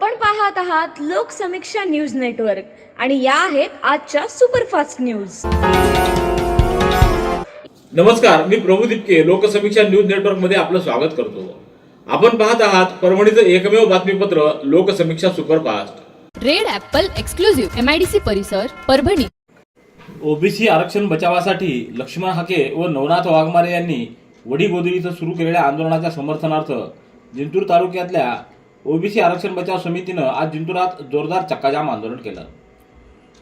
आपण पाहत आहात लोकसमीक्षा न्यूज नेटवर्क आणि या आहेत आजच्या सुपरफास्ट न्यूज. नमस्कार मी प्रभू दिपके लोकसमीक्षा न्यूज नेटवर्कमध्ये आपलं स्वागत करतो. आपण पाहत आहात परभणीचं एकमेव बातमीपत्र Loksamiksha superfast. Red apple exclusive MIDC परिसर परभणी. ओबीसी आरक्षण बचावासाठी लक्ष्मण हाके व नवनाथ वाघमारे यांनी वडीगोदरी इथं सुरू केलेल्या आंदोलनाच्या समर्थनार्थ जिंतूर तालुक्यातल्या ओबीसी आरक्षण बचाव समितीनं आज जिंतुरात जोरदार चक्काजाम आंदोलन केलं.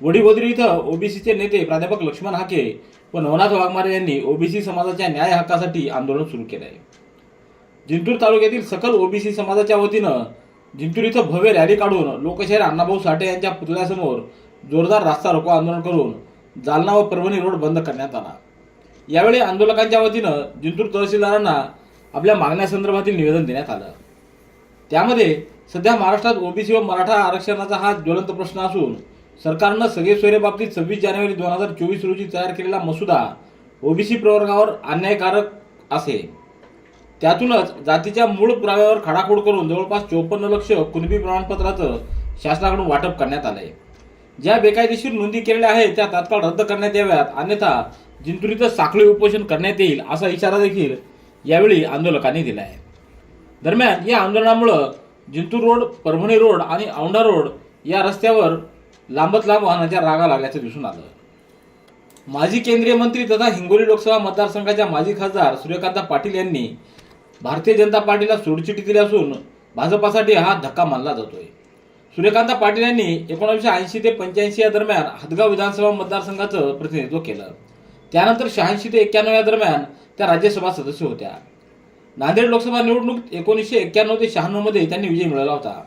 वडीगोदरी इथं ओबीसीचे नेते प्राध्यापक लक्ष्मण हाके व नवनाथ वाघमारे यांनी ओबीसी समाजाच्या न्याय हक्कासाठी आंदोलन सुरू केलं आहे जिंतूर तालुक्यातील सकल ओबीसी समाजाच्या वतीनं जिंतूर इथं भव्य रॅली काढून लोकशाहीर अण्णाभाऊ साठे यांच्या पुतळ्यासमोर जोरदार रास्ता रोको आंदोलन करून जालना व परभणी रोड बंद करण्यात आला. यावेळी आंदोलकांच्या वतीनं जिंतूर तहसीलदारांना आपल्या मागण्यासंदर्भातील निवेदन देण्यात आलं. त्यामध्ये सध्या महाराष्ट्रात ओबीसी व मराठा आरक्षणाचा हा ज्वलंत प्रश्न असून सरकारनं सगळे सोयरेबाबतीत सव्वीस जानेवारी दोन हजार चोवीस रोजी तयार केलेला मसुदा ओबीसी प्रवर्गावर अन्यायकारक असे. त्यातूनच जातीच्या मूळ पुराव्यावर खडाखोड करून जवळपास चोपन्न लक्ष कुणबी प्रमाणपत्राचं शासनाकडून वाटप करण्यात आलंय. ज्या बेकायदेशीर नोंदी केलेल्या आहेत त्या तात्काळ रद्द करण्यात याव्यात अन्यथा जिंतुरीचं साखळी उपोषण करण्यात येईल असा इशारा देखील यावेळी आंदोलकांनी दिला आहे दरम्यान या आंदोलनामुळं जिंतूर रोड परभणी रोड आणि औंढा रोड या रस्त्यावर लांबत लांब वाहनाच्या रागा लागल्याचं दिसून आलं. माजी केंद्रीय मंत्री तथा हिंगोली लोकसभा मतदारसंघाच्या माजी खासदार सूर्यकांत पाटील यांनी भारतीय जनता पार्टीला सोडचिठी दिली असून भाजपासाठी हा धक्का मानला जातोय. सूर्यकांत पाटील यांनी एकोणीसशे ऐंशी ते पंच्याऐंशी या दरम्यान हदगाव विधानसभा मतदारसंघाचं प्रतिनिधित्व केलं. त्यानंतर शहाऐंशी ते एक्क्याण्णव या दरम्यान त्या राज्यसभा सदस्य होत्या. नांदेड लोकसभा निवडणूक एकोणीसशे एक्क्याण्णव ते शहाण्णवमध्ये त्यांनी विजय मिळवला होता.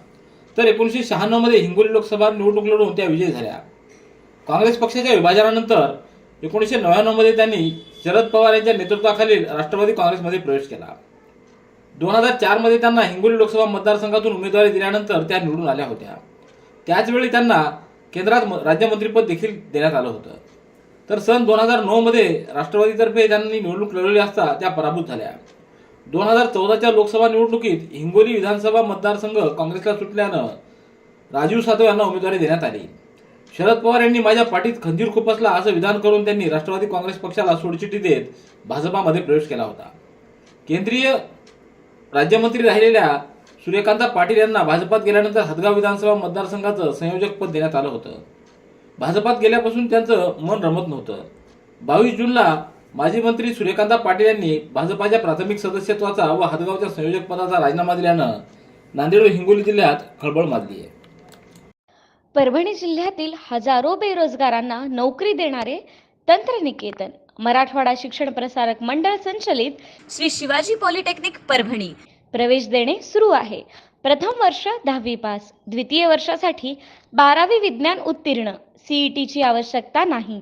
तर एकोणीसशे शहाण्णवमध्ये हिंगोली लोकसभा निवडणूक लढवून त्या विजयी झाल्या. काँग्रेस पक्षाच्या विभाजनानंतर एकोणीसशे नव्याण्णवमध्ये त्यांनी शरद पवार यांच्या नेतृत्वाखालील राष्ट्रवादी काँग्रेसमध्ये प्रवेश केला. दोन हजार चारमध्ये त्यांना हिंगोली लोकसभा मतदारसंघातून उमेदवारी दिल्यानंतर त्या निवडून आल्या होत्या. त्याचवेळी त्यांना केंद्रात म- राज्यमंत्रीपद देखील देण्यात आलं होतं. तर सन दोन हजार नऊमध्ये राष्ट्रवादीतर्फे त्यांनी निवडणूक लढवली असता त्या पराभूत झाल्या. दोन हजार चौदाच्या लोकसभा निवडणुकीत हिंगोली विधानसभा मतदारसंघ काँग्रेसला सुटल्यानं राजीव सातव यांना उमेदवारी देण्यात आली. शरद पवार यांनी माझ्या पाठीत खंजीर खुपसला असं विधान करून त्यांनी राष्ट्रवादी काँग्रेस पक्षाला सोडचिठी देत भाजपामध्ये प्रवेश केला होता. केंद्रीय राज्यमंत्री राहिलेल्या सूर्यकांत पाटील यांना भाजपात गेल्यानंतर हदगाव विधानसभा मतदारसंघाचं संयोजक पद देण्यात आलं होतं. भाजपात गेल्यापासून त्यांचं मन रमत नव्हतं. बावीस जूनला माजी मंत्री सूर्यकांत पाटील यांनी भाजपाच्या प्राथमिक सदस्यत्वाचा व हदगावच्या संयोजक पदाचा राजीनामा दिल्यानं नांदेड व हिंगोली जिल्ह्यात खळबळ माजली आहे. परभणी जिल्ह्यातील हजारो बेरोजगारांना नोकरी देणारे तंत्रनिकेतन मराठवाडा शिक्षण प्रसारक मंडळ संचलित श्री शिवाजी पॉलिटेक्निक परभणी. प्रवेश देणे सुरू आहे. प्रथम वर्ष दहावी पास द्वितीय वर्षासाठी बारावी विज्ञान उत्तीर्ण सीईटीची आवश्यकता नाही.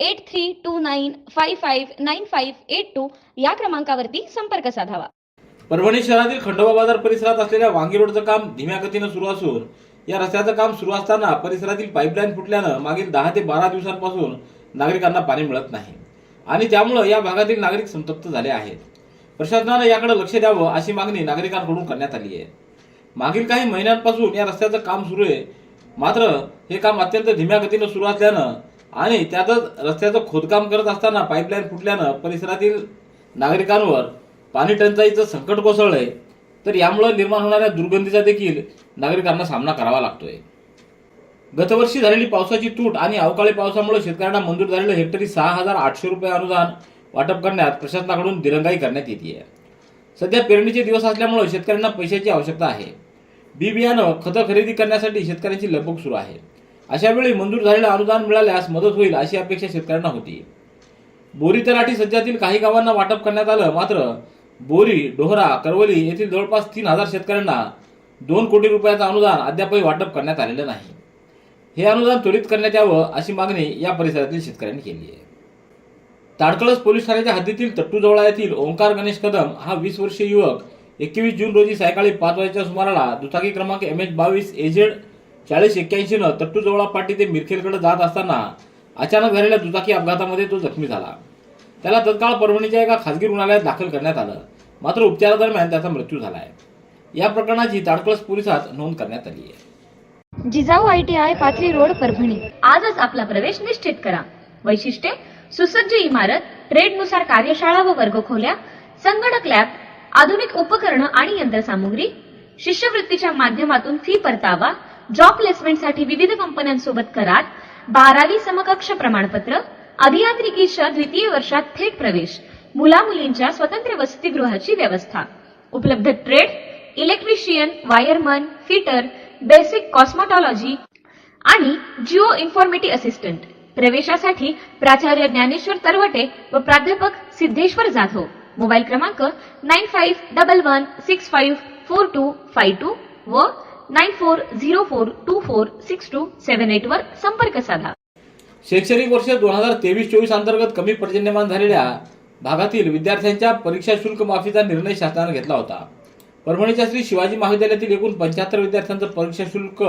eight three two nine five five nine five eight two या क्रमांकावरती संपर्क साधावा. परभणी शहरातील खंडोबा बाजार परिसरात असलेल्या वांगी रोडचं काम धीम्या गतीनं सुरू असून या रस्त्याचं काम सुरू असताना परिसरातील पाईपलाईन फुटल्यानं मागील दहा ते बारा दिवसांपासून नागरिकांना पाणी मिळत नाही आणि त्यामुळं या भागातील नागरिक संतप्त झाले आहेत. प्रशासनानं याकडे लक्ष द्यावं अशी मागणी नागरिकांकडून करण्यात आली आहे. मागील काही महिन्यांपासून या रस्त्याचं काम सुरू आहे. मात्र हे काम अत्यंत धीम्या गतीनं सुरू असल्यानं आणि त्यातच रस्त्याचं खोदकाम करत असताना पाईपलाईन फुटल्यानं परिसरातील नागरिकांवर पाणी टंचाईचं संकट कोसळलंय. तर यामुळे निर्माण होणाऱ्या दुर्गंधीचा देखील नागरिकांना सामना करावा लागतोय. गतवर्षी झालेली पावसाची तूट आणि अवकाळी पावसामुळे शेतकऱ्यांना मंजूर झालेलं हेक्टरी सहा हजार आठशे रुपये अनुदान वाटप करण्यात प्रशासनाकडून दिरंगाई करण्यात येते सध्या पेरणीचे दिवस असल्यामुळे शेतकऱ्यांना पैशाची आवश्यकता आहे. बी बियाणं खतं खरेदी करण्यासाठी शेतकऱ्यांची लगबग सुरू आहे. अशा वेळी मंजूर झालेलं अनुदान मिळाल्यास मदत होईल अशी अपेक्षा शेतकऱ्यांना होती. बोरी तलाठी सज्जातील काही गावांना वाटप करण्यात आलं मात्र बोरी डोहरा करवली येथील जवळपास तीन हजार शेतकऱ्यांना दोन कोटी रुपयाचं अनुदान अद्यापही वाटप करण्यात आलेलं नाही. हे अनुदान त्वरित करण्यात यावं अशी मागणी या परिसरातील शेतकऱ्यांनी केली आहे. ताडकळस पोलीस ठाण्याच्या हद्दीतील तट्टूजवळा येथील ओंकार गणेश कदम हा वीस वर्षीय युवक एकवीस जून रोजी सायंकाळी पाच वाजेच्या सुमाराला दुचाकी क्रमांक एम एच बावीस एजेड चाळीस एक्क्याऐंशीनं तट्टूजवळा पाटी ते मिरखेलकडे जात असताना अचानक झालेल्या दुचाकी अपघातामध्ये तो जखमी झाला. त्याला तत्काळ परभणीच्या एका खासगी रुग्णालयात दाखल करण्यात आलं. मात्र उपचारादरम्यान त्याचा मृत्यू झाला आहे या प्रकरणाची ताडकळस पोलिसात नोंद करण्यात आली आहे. Jijau I T I Pathri road Parbhani. आजच आपला प्रवेश निश्चित करा. वैशिष्ट्ये सुसज्ज इमारत ट्रेडनुसार कार्यशाळा व वर्गखोल्या संगणक लॅब आधुनिक उपकरणं आणि यंत्रसामुग्री शिष्यवृत्तीच्या माध्यमातून फी परतावा जॉब प्लेसमेंटसाठी विविध कंपन्यांसोबत करार बारावी समकक्ष प्रमाणपत्र अभियांत्रिकीच्या द्वितीय वर्षात थेट प्रवेश मुला मुलींच्या स्वतंत्र वसतिगृहाची व्यवस्था उपलब्ध trade electrician wireman fitter basic cosmetology आणि जिओ इन्फॉर्मेटी असिस्टंट. प्रवेशासाठी प्राचार्य ज्ञानेश्वर तरवटे व प्राध्यापक सिद्धेश्वर जाधव. मोबाईल क्रमांक nine five double one six five four two five two व nine four zero four two four six two seven eight वर संपर्क साधा. शैक्षणिक वर्ष दोन हजार तेवीस चोवीस अंतर्गत कमी पर्जन्यमान झालेल्या भागातील विद्यार्थ्यांच्या परीक्षा शुल्क माफीचा निर्णय शासनाने घेतला होता. परभणीच्या श्री शिवाजी महाविद्यालयातील एकूण पंच्याहत्तर विद्यार्थ्यांचं परीक्षा शुल्क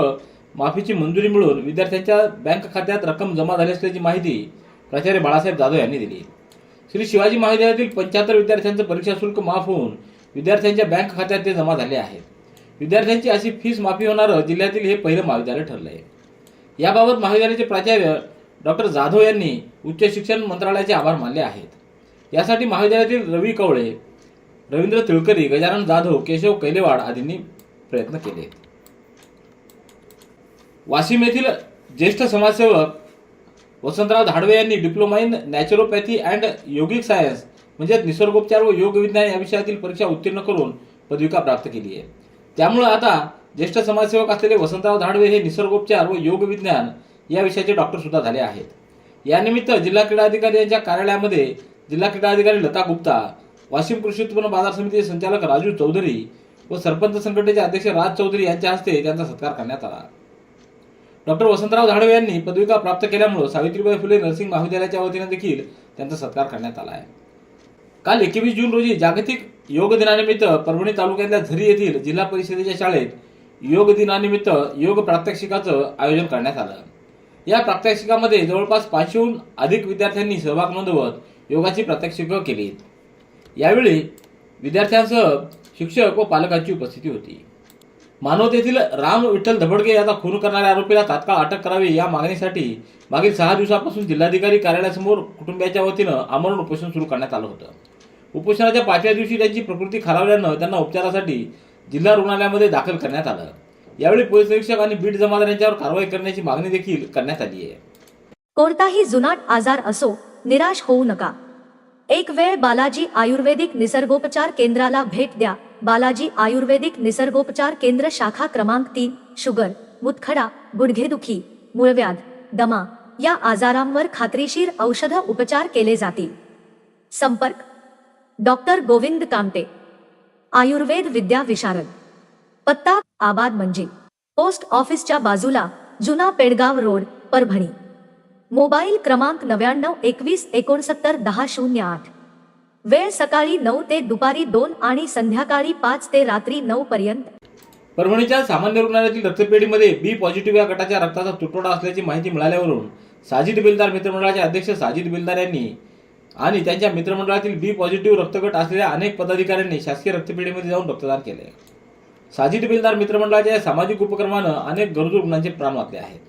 माफीची मंजुरी मिळून विद्यार्थ्यांच्या बँक खात्यात रक्कम जमा झाली असल्याची माहिती प्राचार्य बाळासाहेब जाधव यांनी दिली. श्री शिवाजी महाविद्यालयातील पंच्याहत्तर विद्यार्थ्यांचं परीक्षा शुल्क माफ होऊन विद्यार्थ्यांच्या बँक खात्यात ते जमा झाले आहेत. विद्यार्थ्यांची अशी फीस माफी होणारं जिल्ह्यातील हे पहिलं महाविद्यालय ठरलं आहे याबाबत महाविद्यालयाचे प्राचार्य डॉक्टर जाधव यांनी उच्च शिक्षण मंत्रालयाचे आभार मानले आहेत. यासाठी महाविद्यालयातील रवी कवळे रवींद्र तिळकरी गजानन जाधव केशव कैलेवाड आदींनी प्रयत्न केले. वाशिम येथील ज्येष्ठ समाजसेवक वसंतराव धाडवे यांनी diploma in naturopathy and yogic science म्हणजेच निसर्गोपचार व योग विज्ञान या विषयातील परीक्षा उत्तीर्ण करून पदविका प्राप्त केली आहे. त्यामुळं आता ज्येष्ठ समाजसेवक असलेले वसंतराव धाडवे हे निसर्गोपचार व योग विज्ञान या विषयाचे डॉक्टर सुद्धा झाले आहेत. यानिमित्त जिल्हा क्रीडा अधिकारी यांच्या कार्यालयामध्ये जिल्हा क्रीडा अधिकारी लता गुप्ता वाशिम कृषी उत्पन्न बाजार समितीचे संचालक राजू चौधरी व सरपंच संघटनेचे अध्यक्ष राज चौधरी यांच्या हस्ते त्यांचा सत्कार करण्यात आला. डॉक्टर वसंतराव धाडवे यांनी पदविका प्राप्त केल्यामुळे सावित्रीबाई फुले नर्सिंग महाविद्यालयाच्या वतीने देखील त्यांचा सत्कार करण्यात आला आहे. काल एकवीस जून रोजी जागतिक योग दिनानिमित्त परभणी तालुक्यातल्या झरी येथील जिल्हा परिषदेच्या शाळेत योग दिनानिमित्त योग प्रात्यक्षिकाचं आयोजन करण्यात आलं. या प्रात्यक्षिकामध्ये जवळपास पाचशेहून अधिक विद्यार्थ्यांनी सहभाग नोंदवत योगाची प्रात्यक्षिकं केली. यावेळी विद्यार्थ्यांसह शिक्षक व पालकांची उपस्थिती होती. मानवतेतील राम विठ्ठल धबडगे याचा खून करणाऱ्या आरोपीला तात्काळ अटक करावी या मागणीसाठी मागील सहा दिवसापासून जिल्हाधिकारी कार्यालयासमोर कुटुंबियाच्या वतीनं आमरण उपोषण सुरू करण्यात आलं होतं. उपोषणाच्या पाचव्या दिवशी त्यांची प्रकृती खालावल्यानं त्यांना उपचारासाठी जिल्हा रुग्णालयामध्ये दाखल करण्यात आलं. यावेळी पोलीस निरीक्षक आणि बीट जमादार यांच्यावर कारवाई करण्याची मागणी देखील करण्यात आली आहे. कोणताही जुनाट आजार असो निराश होऊ नका. एक वेळ बालाजी आयुर्वेदिक निसर्गोपचार केंद्राला भेट द्या. बालाजी आयुर्वेदिक निसर्गोपचार केंद्र शाखा क्रमांक तीन शुगर मुतखडा गुडघेदुखी मूळव्याध दमा या आजारांवर खात्रीशीर औषध उपचार केले जातील. संपर्क डॉक्टर गोविंद कामते. आयुर्वेद विद्या विशारद. पत्ता आबाद म्हणजे पोस्ट ऑफिसच्या बाजूला जुना पेडगाव रोड परभणी. मोबाईल क्रमांक नव्याण्णव एकवीस एकोणसत्तर दहा शून्य आठ. वेळ सकाळी नऊ ते दुपारी दोन आणि संध्याकाळी पाच ते रात्री नऊ पर्यंत. परभणीच्या सामान्य रुग्णालयातील रक्तपेढीमध्ये बी पॉझिटिव्ह या गटाच्या रक्ताचा तुटवडा असल्याची माहिती मिळाल्यावरून साजिद बिलदार मित्रमंडळाचे अध्यक्ष साजिद बिलदार यांनी आणि त्यांच्या मित्रमंडळातील बी पॉझिटिव्ह रक्तगट असलेल्या अनेक पदाधिकाऱ्यांनी शासकीय रक्तपेढीमध्ये जाऊन रक्तदान केले. साजिद बिलदार मित्रमंडळाच्या या सामाजिक उपक्रमानं अनेक गरजू रुग्णांचे प्राण वाचले आहेत.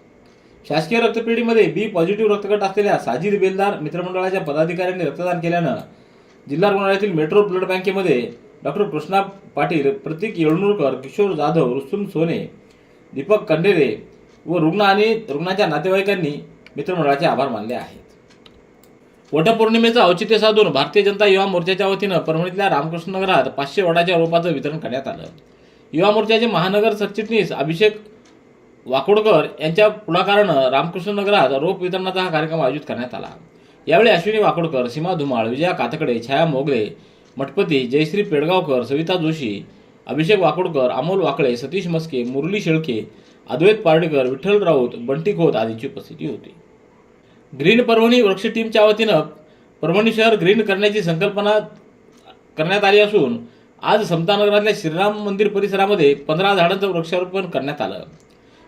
शासकीय रक्तपेढीमध्ये बी पॉझिटिव्ह रक्तगट असलेल्या साजिद बेलदार मित्रमंडळाच्या पदाधिकाऱ्यांनी रक्तदान केल्यानं जिल्हा रुग्णालयातील मेट्रो ब्लड बँकेमध्ये डॉक्टर कृष्णा पाटील प्रतीक येळणूरकर किशोर जाधव रुस्तुम सोने दीपक कंडेरे व रुग्ण आणि रुग्णाच्या नातेवाईकांनी मित्रमंडळाचे आभार मानले आहेत. वटपौर्णिमेचं औचित्य साधून भारतीय जनता युवा मोर्चाच्या वतीनं परभणीतल्या रामकृष्ण नगरात पाचशे वडाच्या रोपाचं वितरण करण्यात आलं. युवा मोर्चाचे महानगर सरचिटणीस अभिषेक वाकोडकर यांच्या पुढाकारानं रामकृष्ण नगरात रोप वितरणाचा हा कार्यक्रम आयोजित करण्यात आला. यावेळी अश्विनी वाकोडकर सीमा धुमाळ विजया कातकडे छाया मोगले मठपती जयश्री पेडगावकर सविता जोशी अभिषेक वाकोडकर अमोल वाकळे सतीश मस्के मुरली शेळके अद्वैत पार्डेकर विठ्ठल राऊत बंटी खोत आदींची उपस्थिती होती. ग्रीन परभणी वृक्ष टीमच्या वतीनं परभणी शहर ग्रीन करण्याची संकल्पना करण्यात आली असून आज समतानगरातल्या श्रीराम मंदिर परिसरामध्ये पंधरा झाडांचं वृक्षारोपण करण्यात आलं.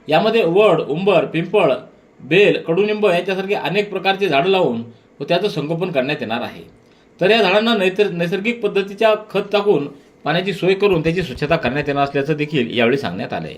यामध्ये वड उंबर पिंपळ बेल कडुनिंब याच्यासारखे अनेक प्रकारचे झाडं लावून व त्याचं संगोपन करण्यात येणार आहे. तर या झाडांना नैतर नैसर्गिक पद्धतीच्या खत टाकून पाण्याची सोय करून त्याची स्वच्छता करण्यात येणार असल्याचं देखील यावेळी सांगण्यात आलं आहे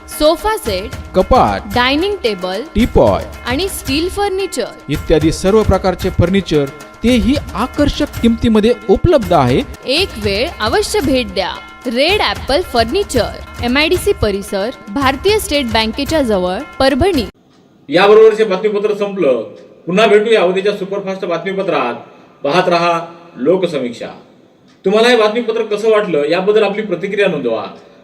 sofa set कपाट डायनिंग टेबल टीपॉय आणि स्टील फर्निचर. इत्यादी सर्व प्रकारचे फर्निचर तेही आकर्षक किमतीमध्ये उपलब्ध आहे. एक वेळ अवश्य भेट द्या. Red apple furniture M I D C परिसर भारतीय स्टेट बँकेच्या जवळ परभणी. याबरोबरचे बातमीपत्र संपलं. पुन्हा भेटूया उद्याच्या सुपरफास्ट बातमीपत्रात. पाहत रहा लोकसमीक्षा. तुम्हाला हे बातमीपत्र कसं वाटलं याबद्दल आपली प्रतिक्रिया नोंदवा.